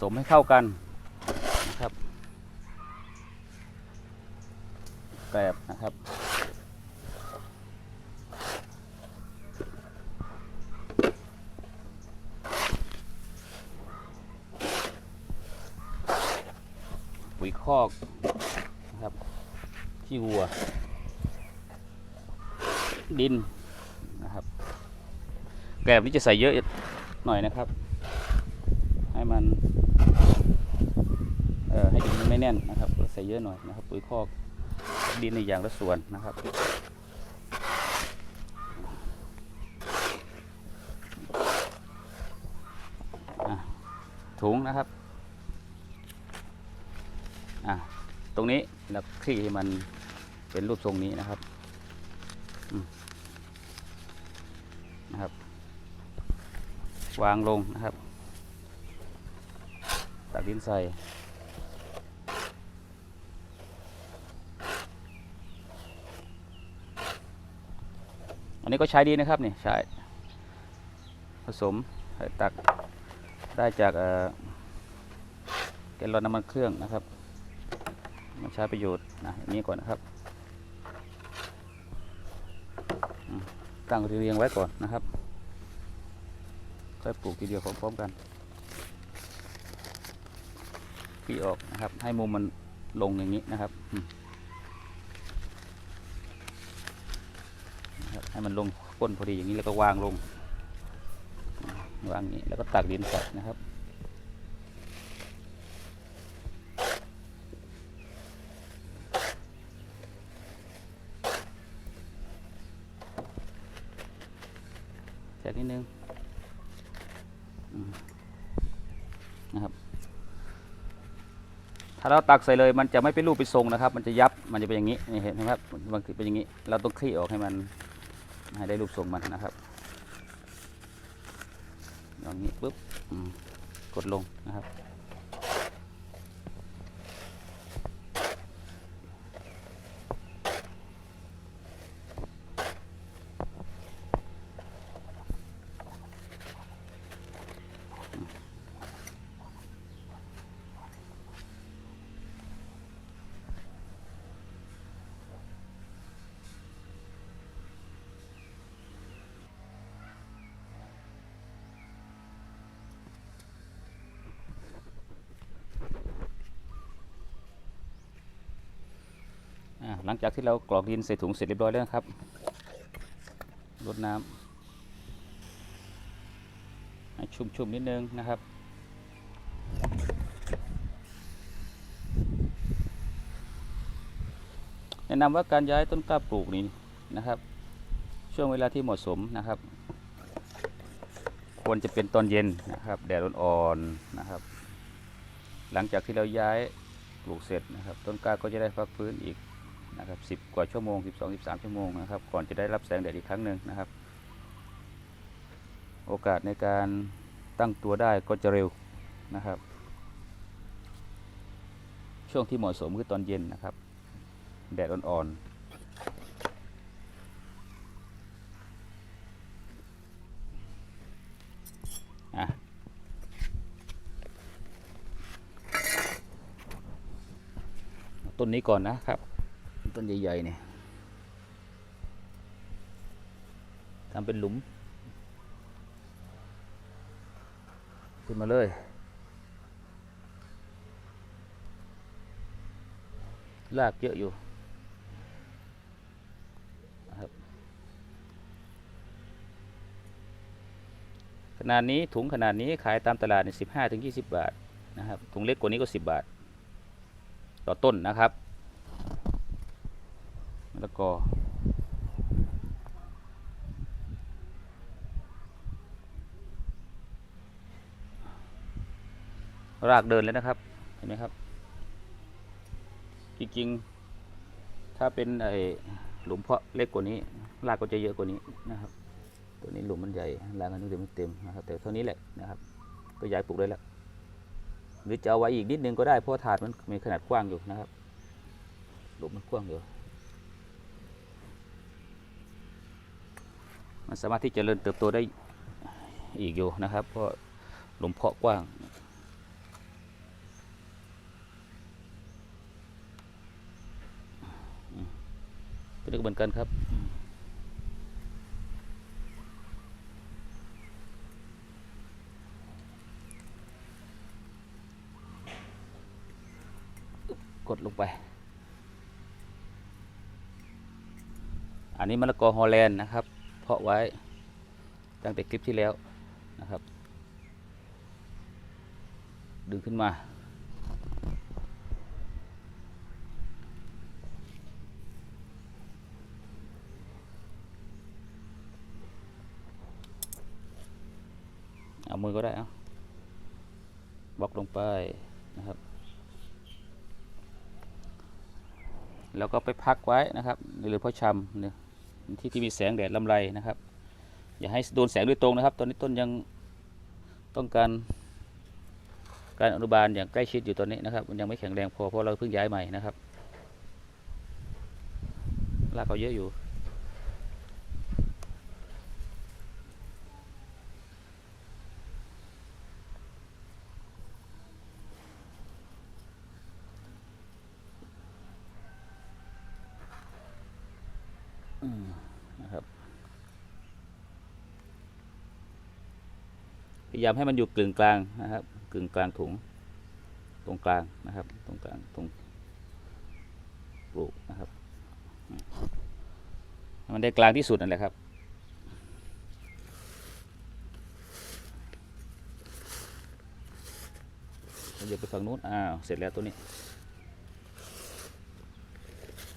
สมให้เข้ากันนะครับแกลบนะครับ ปุ๋ยคอกนะครับขี้วัว ดินนะครับ แกลบนี้จะใส่เยอะหน่อยนะครับ ให้มัน เอ่อให้ดินมัน ไม่แน่นนะครับก็ใส่เยอะหน่อยนะครับ ปุ๋ยคอกดินในอย่างละส่วนนะครับถุงนะครับอะตรงนี้เราคลี่ให้มันเป็นรูปทรงนี้นะครับนะครับ วางลงนะครับ ตักดินใส่ อันนี้ก็ใช้ดีนะครับนี่ใช้ผสมใส่ตักได้จากเออแกลลอนน้ำมันเครื่องนะครับมาใช้ประโยชน์นะอย่างนี้ก่อนนะครับตั้งเรียงไว้ก่อนนะครับค่อยปลูกทีเดียวพร้อมๆกันพี่ออกนะครับ ให้มุมมันลงอย่างนี้นะครับอืมนะครับ ให้มันลงก้นพอดีอย่างนี้แล้วก็วางลง วางอย่างนี้แล้วก็ตักดินใส่นะครับแค่นิดนึงนะครับ ถ้าเราตักใส่เลยมันจะไม่เป็นรูปเป็นทรงนะครับ มันจะยับมันจะเป็นอย่างนี้นี่เห็นไหมครับบางทีเป็นอย่างนี้ เราต้องคลี่ออกให้มัน ให้ได้รูปทรงมันนะครับอย่างนี้ปุ๊บกดลงนะครับ หลังจากที่เรากรอกดินใส่ถุงเสร็จเรียบร้อยแล้วนะครับรดน้ำให้ชุ่มๆนิดนึงนะครับแนะนำว่าการย้ายต้นกล้าปลูกนี้นะครับ ช่วงเวลาที่เหมาะสมนะครับ ควรจะเป็นตอนเย็นนะครับแดดอ่อนๆนะครับ หลังจากที่เราย้ายปลูกเสร็จนะครับ ต้นกล้าก็จะได้พักฟื้นอีก นะครับสิบกว่าชั่วโมงสิบสองสิบสามชั่วโมงนะครับ ก่อนจะได้รับแสงแดดอีกครั้งหนึ่งนะครับ โอกาสในการตั้งตัวได้ก็จะเร็วนะครับ ช่วงที่เหมาะสมคือตอนเย็นนะครับ แดดอ่อนๆต้นนี้ก่อนนะครับ ต้นใหญ่ๆเนี่ยทำเป็นหลุม ขึ้นมาเลย ลากเยอะอยู่ครับขนาดนี้ถุงขนาดนี้ขายตามตลาดในสิบห้าถึงยี่สิบบาทนะครับถุงเล็กกว่านี้ก็สิบบาท ต่อต้นนะครับ แล้วก็รากเดินเลยนะครับ เห็นไหมครับ จริงๆ ถ้าเป็นไอหลุมเพาะเล็กกว่านี้ รากก็จะเยอะกว่านี้นะครับ ตัวนี้หลุมมันใหญ่รากมันยังไม่เต็มนะครับ แต่เท่านี้แหละนะครับ ก็ย้ายปลูกได้แล้ว หรือจะเอาไว้อีกนิดนึงก็ได้เพราะถาดมันมีขนาดกว้างอยู่นะครับ หลุมมันกว้างอยู่ มันสามารถที่จะเริ่มเติบโตได้อีกอยู่นะครับ เพราะหลุมเพาะกว้าง เป็นเหมือนกันครับกดลงไป อันนี้มะละกอฮอลแลนด์นะครับ เพาะไว้ตั้งแต่คลิปที่แล้วนะครับ ดึงขึ้นมาเอามือก็ได้เอาบล็อกลงไปนะครับ แล้วก็ไปพักไว้นะครับ หรือเพาะชำเนี่ย ที่ที่มีแสงแดดลำไรนะครับ อย่าให้โดนแสงโดยตรงนะครับ ตอนนี้ต้นยังต้องการการอนุบาลอย่างใกล้ชิดอยู่ตอนนี้นะครับ มันยังไม่แข็งแรงพอเพราะเราเพิ่งย้ายใหม่นะครับรากเขาเยอะอยู่ อืมนะครับ พ ยายามให้มันอยู่กึ่งกลางนะครับ กึ่งกลางถุง ตรงกลางนะครับ ตรงกลางตรงปลูกนะครับ มันได้กลางที่สุดนั่นแหละครับเดี๋ยวไปฝั่งนู้น อ้าว เสร็จแล้วตัวนี้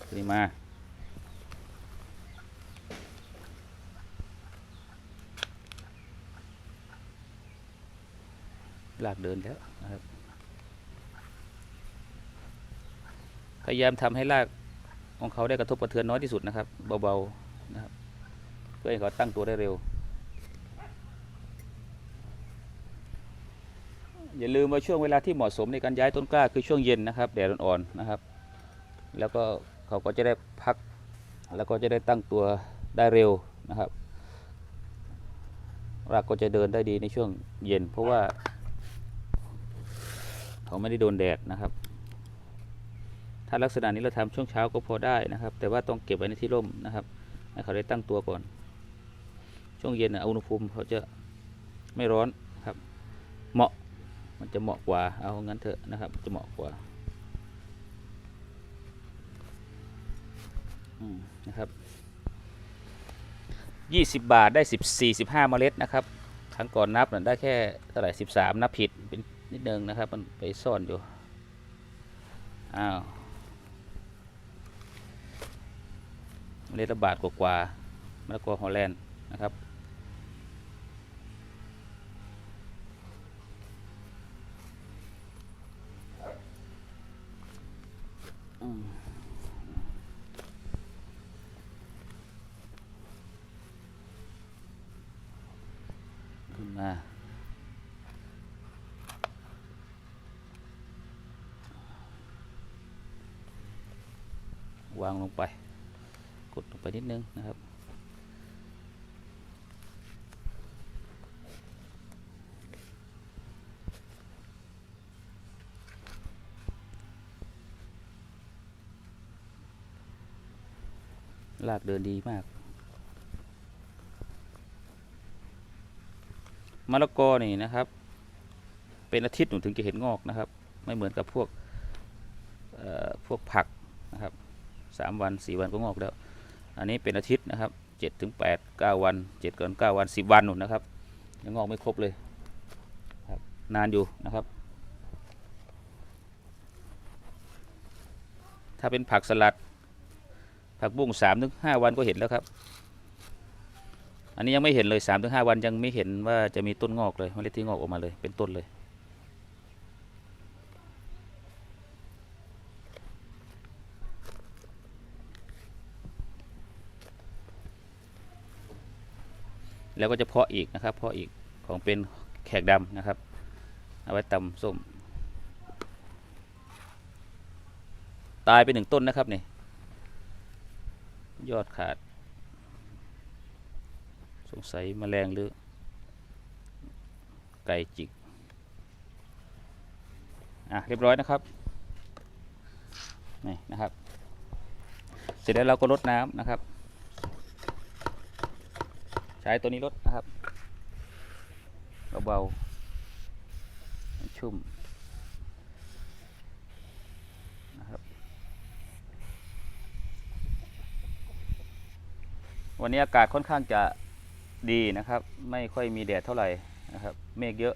ตัวนี้มา ลากเดินแล้วนะครับ พยายามทำให้ลากของเขาได้กระทบกระเทือนน้อยที่สุดนะครับ เบาๆนะครับ เพื่อให้เขาตั้งตัวได้เร็ว อย่าลืมว่าช่วงเวลาที่เหมาะสมในการย้ายต้นกล้าคือช่วงเย็นนะครับแดดอ่อนๆนะครับ แล้วก็เขาก็จะได้พัก แล้วก็จะได้ตั้งตัวได้เร็วนะครับรากก็จะเดินได้ดีในช่วงเย็น เพราะว่า เขาไม่ได้โดนแดดนะครับ ถ้าลักษณะนี้เราทำช่วงเช้าก็พอได้นะครับ แต่ว่าต้องเก็บไว้ในที่ร่มนะครับให้เขาได้ตั้งตัวก่อน ช่วงเย็นอุณหภูมิเขาจะไม่ร้อนครับ เหมาะมันจะเหมาะกว่าเอางั้นเถอะนะครับจะเหมาะกว่าอืมนะครับยี่สิบบาทได้สิบสี่สิบห้าเมล็ดนะครับ ครั้งก่อนนับน่ะได้แค่เท่าไหร่สิบสามนับผิดเป็น นิดนึงนะครับ มันไปซ่อนอยู่ อ้าวเมล็ดบาทกว่าๆมะละกอฮอลแลนด์นะครับ ขึ้นมา วางลงไป กดลงไปนิดนึงนะครับ ลากเดินดีมากมะละกอนี่นะครับ เป็นอาทิตย์หนูถึงจะเห็นงอกนะครับ ไม่เหมือนกับพวกพวกผักนะครับ สามวันสี่วันก็งอกแล้ว อันนี้เป็นอาทิตย์นะครับเจ็ดถึงแปดเก้าวันเจ็ดเกินเก้าวันสิบวันหนุนนะครับยังงอกไม่ครบเลยครับนานอยู่นะครับ ถ้าเป็นผักสลัด ผักบุ้งสามถึงห้าวันก็เห็นแล้วครับ อันนี้ยังไม่เห็นเลยสามถึงห้าวันยังไม่เห็นว่าจะมีต้นงอกเลยเมล็ดที่งอกออกมาเลยเป็นต้นเลย แล้วก็จะเพาะอีกนะครับ เพาะอีกของเป็นแขกดำนะครับ เอาไว้ตำส้ม ตายไปหนึ่งต้นนะครับนี่ยอดขาด สงสัยแมลงหรือ ไก่จิก อะ เรียบร้อยนะครับนี่นะครับ เสร็จแล้วเราก็ลดน้ำนะครับ ช้ตัวนี้ลดนะครับเบาๆชุ่มนะครับวันนี้อากาศค่อนข้างจะดีนะครับ ไม่ค่อยมีแดดเท่าไหร่นะครับ เมฆเยอะ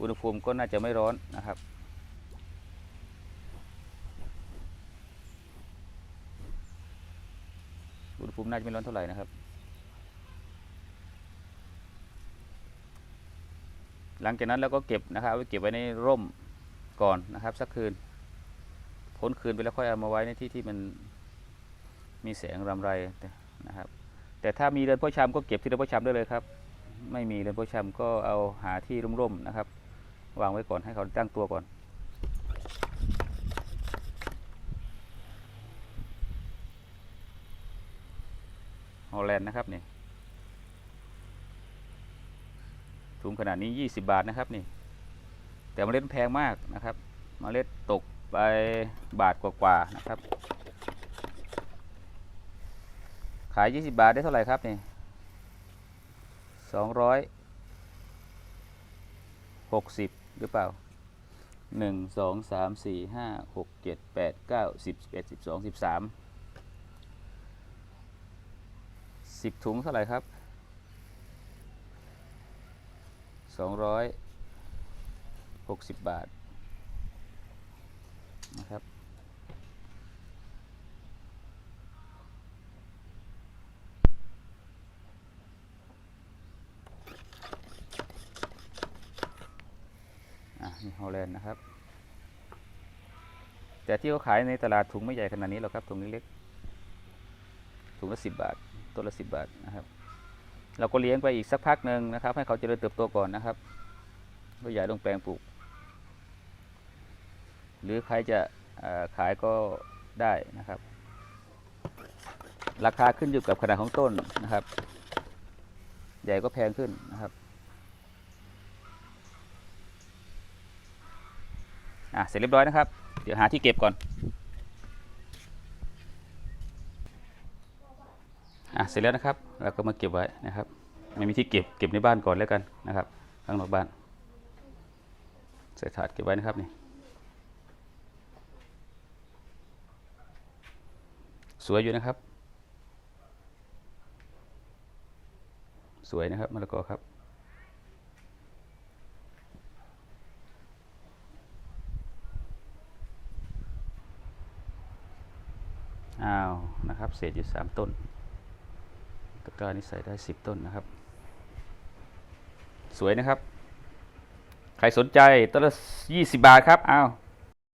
อุณหภูมิก็น่าจะไม่ร้อนนะครับอุณหภูมิน่าจะไม่ร้อนเท่าไหร่นะครับ หลังจากนั้นเราก็เก็บนะครับเอาไว้เก็บไว้ในร่มก่อนนะครับ สักคืนพ้นคืนไปแล้วค่อยเอามาไว้ในที่ที่มันมีแสงรำไรนะครับ แต่ถ้ามีเรือนพ่อชำก็เก็บที่เรือนพ่อชำได้เลยครับ ไม่มีเรือนพ่อชำก็เอาหาที่ร่มๆนะครับ วางไว้ก่อนให้เขาตั้งตัวก่อนฮอลแลนด์นะครับเนี่ย ถุงขนาดนี้ 20 บาทนะครับนี่ แต่เมล็ดแพงมากนะครับเมล็ดตกไปบาทกว่าๆนะครับ ขาย 20 บาทได้เท่าไหร่ครับนี่260 หรือเปล่า 1 2 3 4 5 6 7 8 9 10 11 12 13สิบถุงเท่าไหร่ครับ สองร้อยหกสิบบาทนะครับอะนี่ฮอลแลนด์นะครับ แต่ที่เขาขายในตลาดถุงไม่ใหญ่ขนาดนี้หรอกครับถุงเล็กๆถุงละสิบบาทต้นละสิบบาทนะครับ เราก็เลี้ยงไปอีกสักพักหนึ่งนะครับ ให้เขาเจริญเติบโตก่อนนะครับก็อย่าลงแปลงปลูก หรือใครจะขายก็ได้นะครับ ราคาขึ้นอยู่กับขนาดของต้นนะครับ ใหญ่ก็แพงขึ้นนะครับอะเสร็จเรียบร้อยนะครับ เดี๋ยวหาที่เก็บก่อน อะเสร็จแล้วนะครับ เราก็มาเก็บไว้นะครับ ไม่มีที่เก็บเก็บในบ้านก่อนแล้วกันนะครับ ข้างนอกบ้านใส่ถาดเก็บไว้นะครับนี่สวยอยู่นะครับ สวยนะครับมะละกอครับอ้าวนะครับ เศษอยู่สามต้น ก้านี้ใส่ได้สิบต้นนะครับ สวยนะครับ ใครสนใจต้นละยี่สิบบาทครับ อ้าว